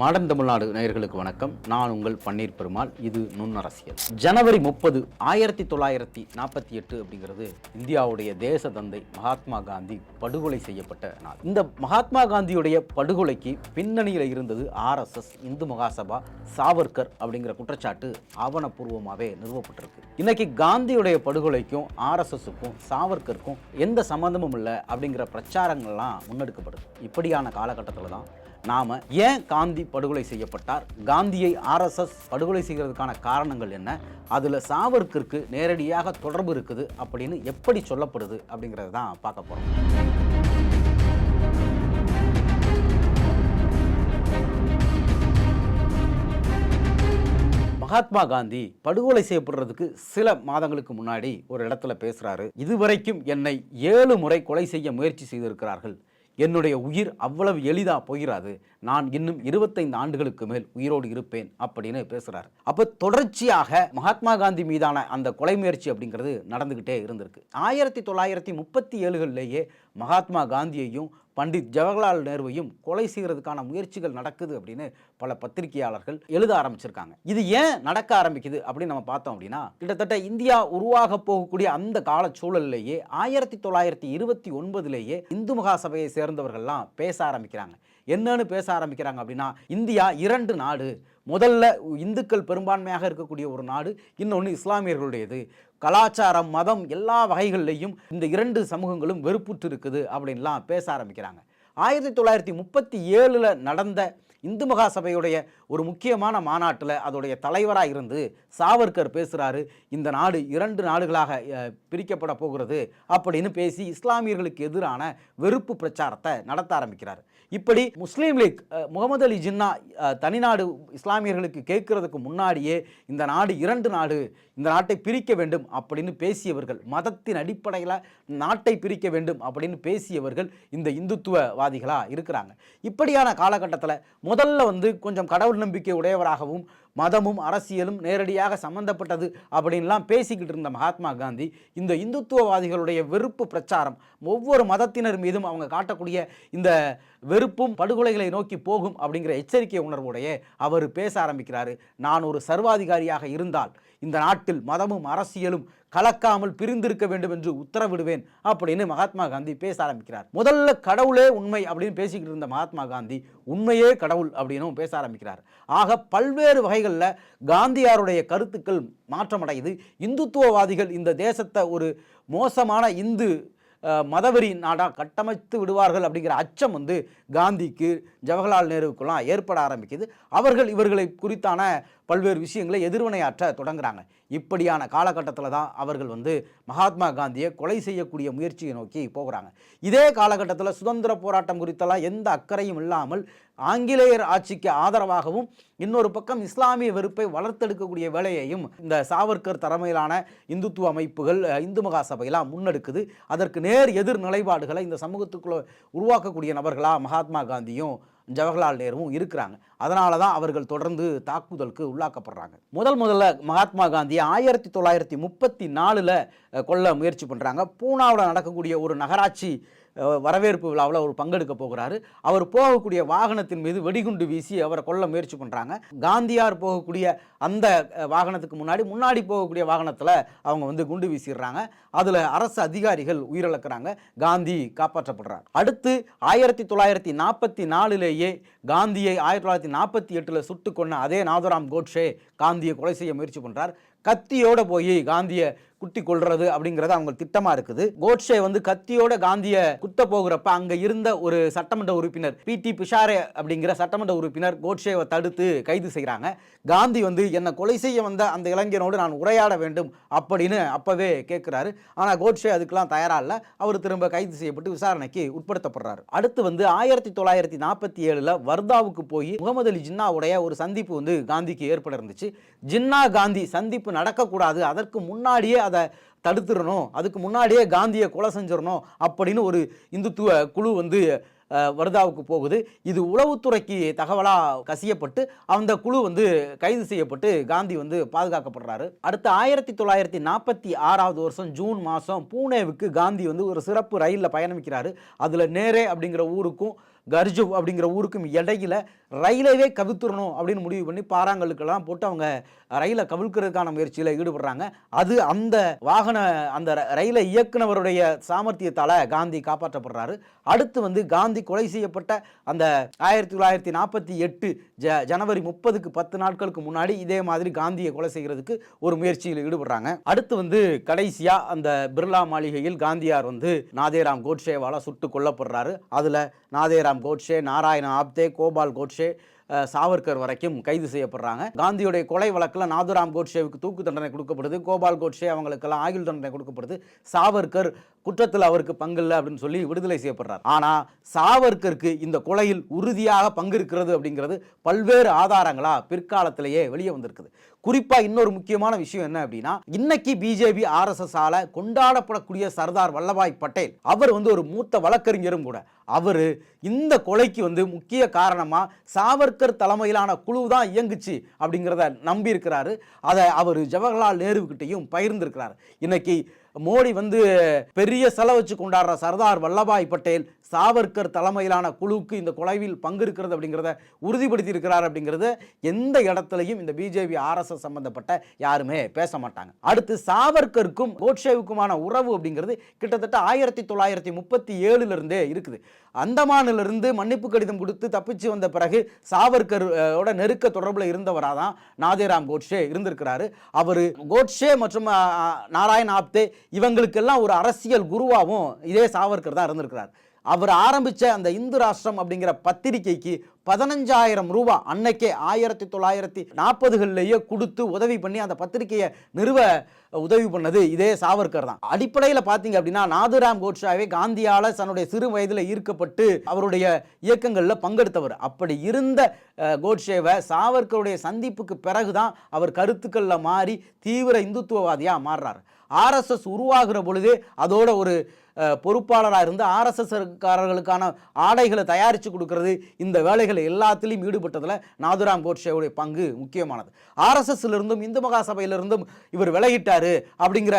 Modern Tamil Nadu நேயர்களுக்கு வணக்கம். நான் உங்கள் பன்னீர் பெருமாள். இது நுண்ணரசியல். ஜனவரி முப்பது ஆயிரத்தி தொள்ளாயிரத்தி நாற்பத்தி எட்டு அப்படிங்கிறது இந்தியாவுடைய தேச தந்தை மகாத்மா காந்தி படுகொலை செய்யப்பட்ட நாள். இந்த மகாத்மா காந்தியுடைய படுகொலைக்கு பின்னணியில் இருந்தது ஆர்எஸ்எஸ் இந்து மகாசபா சாவர்கர் அப்படிங்கிற குற்றச்சாட்டு ஆவணப்பூர்வமாகவே நிறுவப்பட்டிருக்கு. இன்னைக்கு காந்தியுடைய படுகொலைக்கும் ஆர்எஸ்எஸ்க்கும் சாவர்கருக்கும் எந்த சம்மந்தமும் இல்லை அப்படிங்கிற பிரச்சாரங்கள்லாம் முன்னெடுக்கப்படுது. இப்படியான காலகட்டத்தில் தான் நாம் ஏன் காந்தி படுகொலை செய்யப்பட்டார்? காந்தியை ஆர்எஸ்எஸ் படுகொலை செய்கிறதுக்கான காரணங்கள் என்ன? அதில் சாவர்க்கிற்கு நேரடியாக தொடர்பு இருக்குது அப்படின்னு எப்படி சொல்லப்படுது அப்படிங்கிறத தான் பார்க்க போகிறோம் மகாத்மா காந்தி படுகொலை செய்யப்படுறதுக்கு சில மாதங்களுக்கு முன்னாடி ஒரு இடத்துல பேசுகிறாரு இதுவரைக்கும் என்னை ஏழு முறை கொலை செய்ய முயற்சி செய்திருக்கிறார்கள். என்னுடைய உயிர் அவ்வளவு எளிதாக போயிடாது நான் இன்னும் இருபத்தைந்து ஆண்டுகளுக்கு மேல் உயிரோடு இருப்பேன் அப்படின்னு பேசுகிறார் அப்போ தொடர்ச்சியாக மகாத்மா காந்தி மீதான அந்த கொலை முயற்சி அப்படிங்கிறது நடந்துக்கிட்டே இருந்திருக்கு. ஆயிரத்தி தொள்ளாயிரத்தி முப்பத்தி ஏழுகளிலேயே மகாத்மா காந்தியையும் பண்டித் ஜவஹர்லால் நேருவையும் கொலை செய்கிறதுக்கான முயற்சிகள் நடக்குது அப்படின்னு பல பத்திரிகையாளர்கள் எழுத ஆரம்பிச்சிருக்காங்க. இது ஏன் நடக்க ஆரம்பிக்குது அப்படின்னு நம்ம பார்த்தோம் அப்படின்னா கிட்டத்தட்ட இந்தியா உருவாக போகக்கூடிய அந்த கால சூழலிலேயே ஆயிரத்தி தொள்ளாயிரத்தி இருபத்தி ஒன்பதுலேயே இந்து மகாசபையை சேர்ந்தவர்கள்லாம் பேச ஆரம்பிக்கிறாங்க. என்னன்னு பேச ஆரம்பிக்கிறாங்க அப்படின்னா இந்தியா இரண்டு நாடு. முதல்ல இந்துக்கள் பெரும்பான்மையாக இருக்கக்கூடிய ஒரு நாடு இன்னொன்று இஸ்லாமியர்களுடையது. கலாச்சாரம் மதம் எல்லா வகைகள்லையும் இந்த இரண்டு சமூகங்களும் வெறுப்புற்று இருக்குது அப்படின்லாம் பேச ஆரம்பிக்கிறாங்க. ஆயிரத்தி தொள்ளாயிரத்தி முப்பத்தி ஏழில் நடந்த இந்து மகா சபையுடைய ஒரு முக்கியமான மாநாட்டில் அதோடைய தலைவராக இருந்து சாவர்கர் பேசுகிறாரு இந்த நாடு இரண்டு நாடுகளாக பிரிக்கப்பட போகிறது அப்படின்னு பேசி இஸ்லாமியர்களுக்கு எதிரான வெறுப்பு பிரச்சாரத்தை நடத்த ஆரம்பிக்கிறார். இப்படி முஸ்லீம் லீக் முகமது அலி ஜின்னா தனிநாடு இஸ்லாமியர்களுக்கு கேட்கறதுக்கு முன்னாடியே இந்த நாடு இரண்டு நாடு இந்த நாட்டை பிரிக்க வேண்டும் அப்படின்னு பேசியவர்கள் மதத்தின் அடிப்படையில் நாட்டை பிரிக்க வேண்டும் அப்படின்னு பேசியவர்கள் இந்த இந்துத்துவவாதிகளாக இருக்கிறாங்க. இப்படியான காலகட்டத்தில் முதல்ல வந்து கொஞ்சம் கடவுள் நம்பிக்கை உடையவராகவும் மதமும் அரசியலும் நேரடியாக சம்பந்தப்பட்டது அப்படின்லாம் பேசிக்கிட்டு இருந்த மகாத்மா காந்தி இந்த இந்துத்துவவாதிகளுடைய வெறுப்பு பிரச்சாரம் ஒவ்வொரு மதத்தினர் மீதும் அவங்க காட்டக்கூடிய இந்த வெறுப்பும் படுகொலைகளை நோக்கி போகும் அப்படிங்கிற எச்சரிக்கை உணர்வுடைய அவர் பேச ஆரம்பிக்கிறார். நான் ஒரு சர்வாதிகாரியாக இருந்தால் இந்த நாட்டில் மதமும் அரசியலும் கலக்காமல் பிரிந்திருக்க வேண்டும் என்று உத்தரவிடுவேன் அப்படின்னு மகாத்மா காந்தி பேச ஆரம்பிக்கிறார். முதல்ல கடவுளே உண்மை அப்படின்னு பேசிக்கிட்டு இருந்த மகாத்மா காந்தி உண்மையே கடவுள் அப்படின்னும் பேச ஆரம்பிக்கிறார். ஆக பல்வேறு வகைகளில் காந்தியாருடைய கருத்துக்கள் மாற்றமடையுது. இந்துத்துவவாதிகள் இந்த தேசத்தை ஒரு மோசமான இந்து மதவெறி நாடாக கட்டமைத்து விடுவார்கள் அப்படிங்கிற அச்சம் வந்து காந்திக்கு ஜவஹர்லால் நேருவுக்கெல்லாம் ஏற்பட ஆரம்பிக்குது. அவர்கள் இவர்களை குறித்தான பல்வேறு விஷயங்களை எதிர்வினையாற்ற தொடங்குறாங்க. இப்படியான காலகட்டத்தில் தான் அவர்கள் வந்து மகாத்மா காந்தியை கொலை செய்யக்கூடிய முயற்சியை நோக்கி போகிறாங்க. இதே காலகட்டத்தில் சுதந்திர போராட்டம் குறித்தெல்லாம் எந்த அக்கறையும் இல்லாமல் ஆங்கிலேயர் ஆட்சிக்கு ஆதரவாகவும் இன்னொரு பக்கம் இஸ்லாமிய வெறுப்பை வளர்த்தெடுக்கக்கூடிய வேலையையும் இந்த சாவர்கர் தலைமையிலான இந்துத்துவ அமைப்புகள் இந்து இந்து மகாசபையெல்லாம் முன்னெடுக்குது. அதற்கு நேர் எதிர் நிலைப்பாடுகளை இந்த சமூகத்துக்குள்ளே உருவாக்கக்கூடிய நபர்களாக மகாத்மா காந்தியும் ஜவஹர்லால் நேருவும் இருக்கிறாங்க. அதனால தான் அவர்கள் தொடர்ந்து தாக்குதலுக்கு உள்ளாக்கப்படுறாங்க. முதல் முதல்ல மகாத்மா காந்தி ஆயிரத்தி தொள்ளாயிரத்தி முப்பத்தி நாலில் கொல்ல முயற்சி பண்ணுறாங்க பூனாவில் நடக்கக்கூடிய ஒரு நகராட்சி வரவேற்பு விழாவில் அவர் பங்கெடுக்க போகிறாரு. அவர் போகக்கூடிய வாகனத்தின் மீது வெடிகுண்டு வீசி அவரை கொல்ல முயற்சி பண்ணுறாங்க காந்தியார் போகக்கூடிய அந்த வாகனத்துக்கு முன்னாடி முன்னாடி போகக்கூடிய வாகனத்தில் அவங்க வந்து குண்டு வீசிடுறாங்க. அதில் அரசு அதிகாரிகள் உயிரிழக்கிறாங்க. காந்தி காப்பாற்றப்படுறார். அடுத்து ஆயிரத்தி தொள்ளாயிரத்தி நாற்பத்தி நாலுலேயே காந்தியை ஆயிரத்தி தொள்ளாயிரத்தி நாற்பத்தி எட்டில் சுட்டு கொன்ன அதே நாதராம் கோட்ஷே காந்தியை கொலை செய்ய முயற்சி பண்ணுறார் கத்தியோட போய் காந்தியை குத்தி கொள்றது அப்படிங்கிறது அவங்க திட்டமா இருக்குது. கோட்ஷே வந்து கத்தியோட காந்தியை குத்த போகிறப்ப அங்க இருந்த ஒரு சட்டமன்ற உறுப்பினர் பி டி பிஷாரே அப்படிங்கிற சட்டமன்ற உறுப்பினர் கோட்ஷேவை தடுத்து கைது செய்கிறாங்க காந்தி வந்து என்னை கொலை செய்ய வந்த அந்த இளைஞனோடு நான் உரையாட வேண்டும் அப்படின்னு அப்பவே கேட்கிறாரு ஆனா கோட்ஷே அதுக்கெல்லாம் தயாரா இல்ல. அவர் திரும்ப கைது செய்யப்பட்டு விசாரணைக்கு உட்படுத்தப்படுறாரு. அடுத்து வந்து ஆயிரத்தி தொள்ளாயிரத்தி நாற்பத்தி ஏழுல வர்தாவுக்கு போய் முகமது அலி ஜின்னாவுடைய ஒரு சந்திப்பு வந்து காந்திக்கு ஏற்பட இருந்துச்சு. ஜின்னா காந்தி சந்திப்பு நடக்கக்கூடாது. அதற்கு முன்னாடியே அதை தடுத்துடணும். அதுக்கு முன்னாடியே காந்தியை கொலை செஞ்சிடணும் அப்படின்னு ஒரு இந்துத்துவ குழு வந்து வருதாவுக்கு போகுது. இது உளவுத்துறைக்கு தகவலாக கசியப்பட்டு அந்த குழு வந்து கைது செய்யப்பட்டு காந்தி வந்து பாதுகாக்கப்படுறாரு. அடுத்து ஆயிரத்தி தொள்ளாயிரத்தி நாற்பத்தி ஆறாவது வருஷம் ஜூன் மாதம் பூனேவுக்கு காந்தி வந்து ஒரு சிறப்பு ரயிலில் பயணமிக்கிறாரு அதில் நேரே அப்படிங்கிற ஊருக்கும் கர்ஜுவ் அப்படிங்கிற ஊருக்கும் இடையில ரயிலவே கவித்துறணும் அப்படின்னு முடிவு பண்ணி பாறாங்கல்லுக்கெல்லாம் போட்டு அவங்க ரயிலை கவிழ்க்கிறதுக்கான முயற்சியில் ஈடுபடுறாங்க. அது அந்த வாகன அந்த ர- ரயிலை இயக்குனவருடைய சாமர்த்தியத்தால் காந்தி காப்பாற்றப்படுறாரு. அடுத்து வந்து காந்தி கொலை செய்யப்பட்ட அந்த ஆயிரத்தி தொள்ளாயிரத்தி நாற்பத்தி எட்டு ஜ ஜனவரி முப்பதுக்கு பத்து நாட்களுக்கு முன்னாடி இதே மாதிரி காந்தியை கொலை செய்கிறதுக்கு ஒரு முயற்சியில் ஈடுபடுறாங்க. அடுத்து வந்து கடைசியாக அந்த பிர்லா மாளிகையில் காந்தியார் வந்து நாதேராம் கோட்ஷேவால் சுட்டு கொல்லப்படுறாரு. அதில் நாதேராம் கோட்சே நாராயண ஆப்தே கோபால் கோட்சே அஹ், சாவர்கர் வரைக்கும் கைது செய்யப்படுறாங்க. காந்தியுடைய கொலை வழக்கில் நாதுராம் கோட்சேவுக்கு தூக்கு தண்டனை கொடுக்கப்படுது. கோபால் கோட்சே அவங்களுக்கெல்லாம் ஆயுள் தண்டனை கொடுக்கப்படுது. சாவர்கர் குற்றத்தில் அவருக்கு பங்கு இல்லை அப்படின்னு சொல்லி விடுதலை செய்யப்படுறார். ஆனால் சாவர்கருக்கு இந்த கொலையில் உறுதியாக பங்கு இருக்கிறது அப்படிங்கிறது பல்வேறு ஆதாரங்களா பிற்காலத்திலேயே வெளியே வந்திருக்குது. குறிப்பாக இன்னொரு முக்கியமான விஷயம் என்ன அப்படின்னா இன்னைக்கு பிஜேபி ஆர்எஸ்எஸ் ஆல கொண்டாடப்படக்கூடிய சர்தார் வல்லபாய் பட்டேல் அவர் வந்து ஒரு மூத்த வழக்கறிஞரும் கூட. அவர் இந்த கொலைக்கு வந்து முக்கிய காரணமாக சாவர்கர் தலைமையிலான குழு தான் இயங்குச்சு அப்படிங்கிறத நம்பியிருக்கிறாரு. அதை அவர் ஜவஹர்லால் நேருக்கிட்டையும் பகிர்ந்திருக்கிறார். இன்னைக்கு மோடி வந்து பெரிய செலவு வச்சு கொண்டாடுற சர்தார் வல்லபாய் பட்டேல் சாவர்கர் தலைமையிலான குழுவுக்கு இந்த கொலைவில் பங்கு இருக்கிறது அப்படிங்கிறத உறுதிப்படுத்தி இருக்கிறார் எந்த இடத்துலையும் இந்த பிஜேபி ஆர்எஸ்எஸ் சம்பந்தப்பட்ட யாருமே பேச மாட்டாங்க. அடுத்து சாவர்கருக்கும் கோட்ஷேவுக்குமான உறவு அப்படிங்கிறது கிட்டத்தட்ட ஆயிரத்தி தொள்ளாயிரத்தி முப்பத்தி ஏழுலேருந்தே இருக்குது. அந்தமானிலிருந்து மன்னிப்பு கடிதம் கொடுத்து தப்பிச்சு வந்த பிறகு சாவர்கர் ஓட நெருக்க தொடர்பில் இருந்தவராக தான் நாதேராம் கோட்ஷே இருந்திருக்கிறாரு. அவர் கோட்ஷே மற்றும் நாராயண் ஆப்தே இவங்களுக்கெல்லாம் ஒரு அரசியல் குருவாகவும் இதே சாவர்கர் தான் இருந்திருக்கிறார். அவர் ஆரம்பிச்ச அந்த இந்து ராஷ்டிரம் அப்படிங்கிற பத்திரிகைக்கு பதினஞ்சாயிரம் ரூபா அன்னைக்கே ஆயிரத்தி தொள்ளாயிரத்தி நாற்பதுகள்லேயே கொடுத்து உதவி பண்ணி அந்த பத்திரிகையை நிறுவ உதவி பண்ணது இதே சாவர்கர் தான். அடிப்படையில் பார்த்தீங்க அப்படின்னா நாதுராம் கோட்ஷாவே காந்தியால் தன்னுடைய சிறு வயதில் ஈர்க்கப்பட்டு அவருடைய இயக்கங்களில் பங்கெடுத்தவர். அப்படி இருந்த கோட்ஷேவை சாவர்கருடைய சந்திப்புக்கு பிறகுதான் அவர் கருத்துக்களில் மாறி தீவிர இந்துத்துவவாதியாக மாறுறார். ஆர்எஸ்எஸ் உருவாகிற பொழுது அதோட ஒரு பொறுப்பாளராக இருந்து ஆர்எஸ்எஸ்காரர்களுக்கான ஆடைகளை தயாரித்து கொடுக்கறது. இந்த வேலைகள் எல்லாத்திலையும் ஈடுபட்டதில் நாதுராம் கோட்சேவுடைய பங்கு முக்கியமானது. ஆர்எஸ்எஸ்லேருந்தும் இந்து மகா சபையிலிருந்தும் இவர் விலகிட்டார் அப்படிங்கிற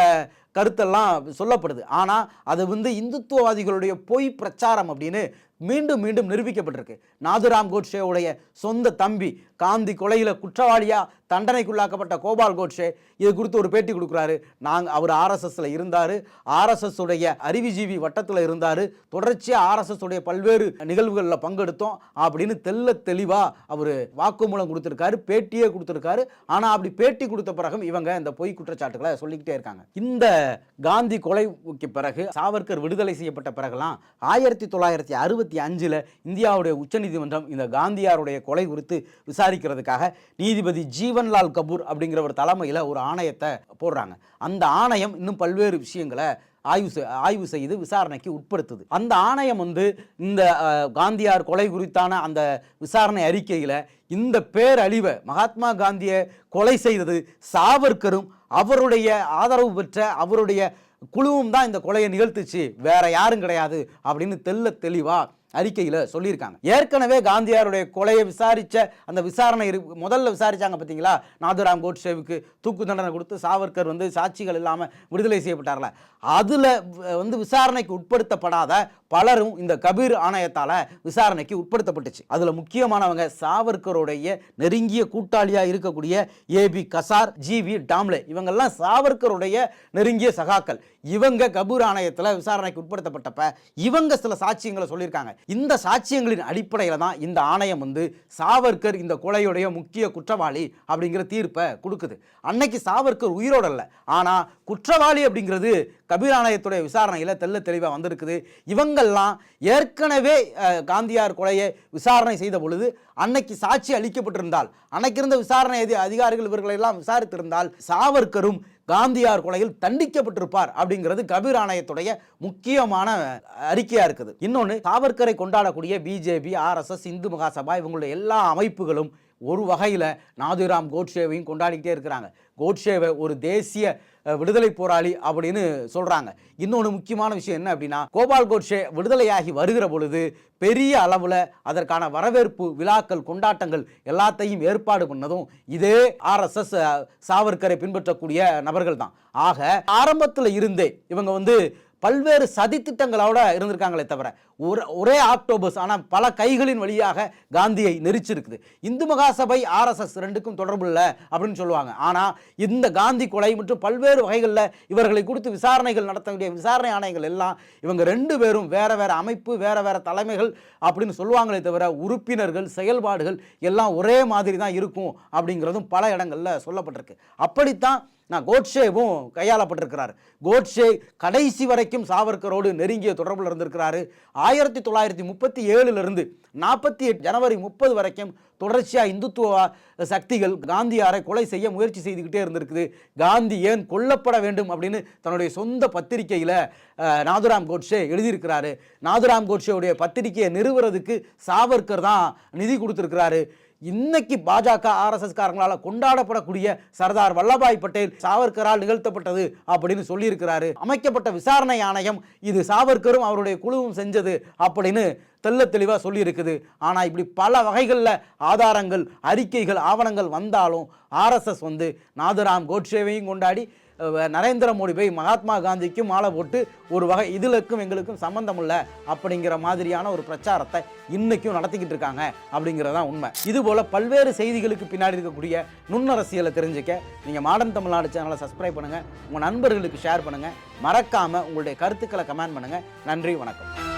கருத்தெல்லாம் சொல்லப்படுது. ஆனால் அது வந்து இந்துத்துவவாதிகளுடைய பொய் பிரச்சாரம் அப்படின்னு மீண்டும் மீண்டும் நிரூபிக்கப்பட்டிருக்கு. நாதுராம் கோட்சேவுடைய சொந்த தம்பி காந்தி கொலையில் குற்றவாளியா தண்டனைக்குள்ளாக்கப்பட்ட கோபால் கோட்ஷே இது குறித்து ஒரு பேட்டி கொடுக்குறாரு. நாங்கள் அவர் ஆர்எஸ்எஸ்ல இருந்தார். ஆர்எஸ்எஸ் உடைய அறிவிஜீவி வட்டத்தில் இருந்தார். தொடர்ச்சியாக ஆர்எஸ்எஸ் உடைய பல்வேறு நிகழ்வுகளில் பங்கெடுத்தோம் அப்படின்னு தெல்ல தெளிவாக அவர் வாக்குமூலம் கொடுத்துருக்காரு பேட்டியே கொடுத்துருக்காரு. ஆனால் அப்படி பேட்டி கொடுத்த பிறகும் இவங்க இந்த பொய் குற்றச்சாட்டுகளை சொல்லிக்கிட்டே இருக்காங்க. இந்த காந்தி கொலைக்கு பிறகு சாவர்கர் விடுதலை செய்யப்பட்ட பிறகுலாம் ஆயிரத்தி தொள்ளாயிரத்தி அறுபத்தி அஞ்சில் இந்தியாவுடைய உச்சநீதிமன்றம் இந்த காந்தியாருடைய கொலை குறித்து விசாரிக்கிறதுக்காக நீதிபதி ஜீவன்லால் கபூர் அப்படிங்கிற ஒரு தலைமையில் ஒரு ஆணையத்தை போடுறாங்க. அந்த ஆணையம் இன்னும் பல்வேறு விஷயங்களை ஆய்வு ஆய்வு செய்து விசாரணைக்கு உட்படுத்துது. அந்த ஆணையம் வந்து இந்த காந்தியார் கொலை குறித்தான அந்த விசாரணை அறிக்கையில் இந்த பேரழிவை மகாத்மா காந்தியை கொலை செய்தது சாவர்கரும் அவருடைய ஆதரவு பெற்ற அவருடைய குழுவும் தான் இந்த கொலையை நிகழ்த்துச்சு. வேற யாரும் கிடையாது அப்படின்னு தெல்ல தெளிவாக அறிக்கையில் சொல்லியிருக்காங்க. ஏற்கனவே காந்தியாருடைய கொலையை விசாரித்த அந்த விசாரணை இரு முதல்ல விசாரிச்சாங்க பார்த்தீங்களா நாதுராம் கோட்சேவுக்கு தூக்கு தண்டனை கொடுத்து சாவர்கர் வந்து சாட்சிகள் இல்லாமல் விடுதலை செய்யப்பட்டார்ல. அதில் வந்து விசாரணைக்கு உட்படுத்தப்படாத பலரும் இந்த கபீர் ஆணையத்தால் விசாரணைக்கு உட்படுத்தப்பட்டுச்சு. அதில் முக்கியமானவங்க சாவர்கருடைய நெருங்கிய கூட்டாளியாக இருக்கக்கூடிய ஏபி கசார் ஜிவி டாம்லே. இவங்கெல்லாம் சாவர்கருடைய நெருங்கிய சகாக்கள். இவங்க கபூர் ஆணையத்தில் விசாரணைக்கு உட்படுத்தப்பட்டப்ப இவங்க சில சாட்சியங்களை சொல்லியிருக்காங்க. இந்த சாட்சியங்களின் அடிப்படையில் தான் இந்த ஆணையம் வந்து சாவர்கர் இந்த கொலையுடைய முக்கிய குற்றவாளி அப்படிங்கிற தீர்ப்பை கொடுக்குது. அன்னைக்கு சாவர்கர் உயிரோடு இல்லை ஆனால் குற்றவாளி அப்படிங்கிறது கபீர் ஆணையத்துடைய விசாரணையில் தெள்ள தெளிவாக வந்திருக்குது. இவங்கெல்லாம் ஏற்கனவே காந்தியார் கொலையை விசாரணை செய்த பொழுது அன்னைக்கு சாட்சி அளிக்கப்பட்டிருந்தால் அன்னைக்கு இருந்த விசாரணை அதிகாரிகள் இவர்களெல்லாம் விசாரித்திருந்தால் சாவர்கரும் காந்தியார் கொலையில் தண்டிக்கப்பட்டிருப்பார் அப்படிங்கிறது கபீர் ஆணையத்துடைய முக்கியமான அறிக்கையாக இருக்குது. இன்னொன்று சாவர்கரை கொண்டாடக்கூடிய பிஜேபி ஆர்எஸ்எஸ் இந்து மகாசபா இவங்களுடைய எல்லா அமைப்புகளும் ஒரு வகையில் நாதுராம் கோட்ஷேவையும் கொண்டாடிக்கிட்டே இருக்கிறாங்க. கோட்ஷேவை ஒரு தேசிய விடுதலை போராளி அப்படின்னு சொல்கிறாங்க இன்னொன்று முக்கியமான விஷயம் என்ன அப்படின்னா கோபால் கோட்ஷே விடுதலையாகி வருகிற பொழுது பெரிய அளவில் அதற்கான வரவேற்பு விழாக்கள் கொண்டாட்டங்கள் எல்லாத்தையும் ஏற்பாடு பண்ணதும் இதே ஆர்எஸ்எஸ் சாவர்கரை பின்பற்றக்கூடிய நபர்கள் தான் ஆக ஆரம்பத்தில் இருந்தே இவங்க வந்து பல்வேறு சதித்திட்டங்களோட இருந்திருக்காங்களே தவிர ஒரு ஒரே ஆக்டோபஸ் ஆனால் பல கைகளின் வழியாக காந்தியை நெரிச்சிருக்குது. இந்து மகாசபை ஆர்எஸ்எஸ் ரெண்டுக்கும் தொடர்பு இல்லை அப்படின்னு சொல்லுவாங்க. ஆனால் இந்த காந்தி கொலை மற்றும் பல்வேறு வகைகளில் இவர்களை குறித்து விசாரணைகள் நடத்த வேண்டிய விசாரணை ஆணையங்கள் எல்லாம் இவங்க ரெண்டு பேரும் வேறு வேறு அமைப்பு வேறு வேறு தலைமைகள் அப்படின்னு சொல்லுவாங்களே தவிர உறுப்பினர்கள் செயல்பாடுகள் எல்லாம் ஒரே மாதிரி தான் இருக்கும் அப்படிங்கிறதும் பல இடங்களில் சொல்லப்பட்டிருக்கு. அப்படித்தான் நான் கோட்ஷேவும் கையாளப்பட்டிருக்கிறார். கோட்ஷே கடைசி வரைக்கும் சாவர்கரோடு நெருங்கிய தொடர்பில் இருந்திருக்கிறாரு. ஆயிரத்தி தொள்ளாயிரத்தி முப்பத்தி ஏழுலேருந்து நாற்பத்தி எட்டு ஜனவரி முப்பது வரைக்கும் தொடர்ச்சியாக இந்துத்துவ சக்திகள் காந்தியாரை கொலை செய்ய முயற்சி செய்துக்கிட்டே இருந்திருக்குது. காந்தி ஏன் கொல்லப்பட வேண்டும் அப்படின்னு தன்னுடைய சொந்த பத்திரிகையில் நாதுராம் கோட்ஷே எழுதியிருக்கிறாரு. நாதுராம் கோட்ஷேவுடைய பத்திரிகையை நிறுவுறதுக்கு சாவர்கர் தான் நிதி கொடுத்துருக்கிறாரு. இன்னைக்கு பாஜக ஆர்எஸ்எஸ் காரங்களால் கொண்டாடப்படக்கூடிய சர்தார் வல்லபாய் பட்டேல் சாவர்கரால் நிகழ்த்தப்பட்டது அப்படின்னு சொல்லியிருக்கிறாரு. அமைக்கப்பட்ட விசாரணை ஆணையம் இது சாவர்கரும் அவருடைய குழுவும் செஞ்சது அப்படின்னு தெள்ள தெளிவாக சொல்லியிருக்குது. ஆனால் இப்படி பல வகைகளில் ஆதாரங்கள் அறிக்கைகள் ஆவணங்கள் வந்தாலும் ஆர்எஸ்எஸ் வந்து நாதுராம் கோட்சேவையும் கொண்டாடி நரேந்திர மோடி போய் மகாத்மா காந்திக்கும் மாலை போட்டு ஒரு வகை இதுலக்கும் எங்களுக்கும் சம்மந்தம் இல்லை அப்படிங்கிற மாதிரியான ஒரு பிரச்சாரத்தை இன்றைக்கும் நடத்திக்கிட்டு இருக்காங்க அப்படிங்கிறதான் உண்மை. இதுபோல் பல்வேறு செய்திகளுக்கு பின்னாடி இருக்கக்கூடிய நுண்ணரசியலை தெரிஞ்சுக்க நீங்கள் மாடர்ன் தமிழ்நாடு சேனலை சப்ஸ்கிரைப் பண்ணுங்கள் உங்கள் நண்பர்களுக்கு ஷேர் பண்ணுங்கள் மறக்காமல் உங்களுடைய கருத்துக்களை கமெண்ட் பண்ணுங்கள் நன்றி வணக்கம்.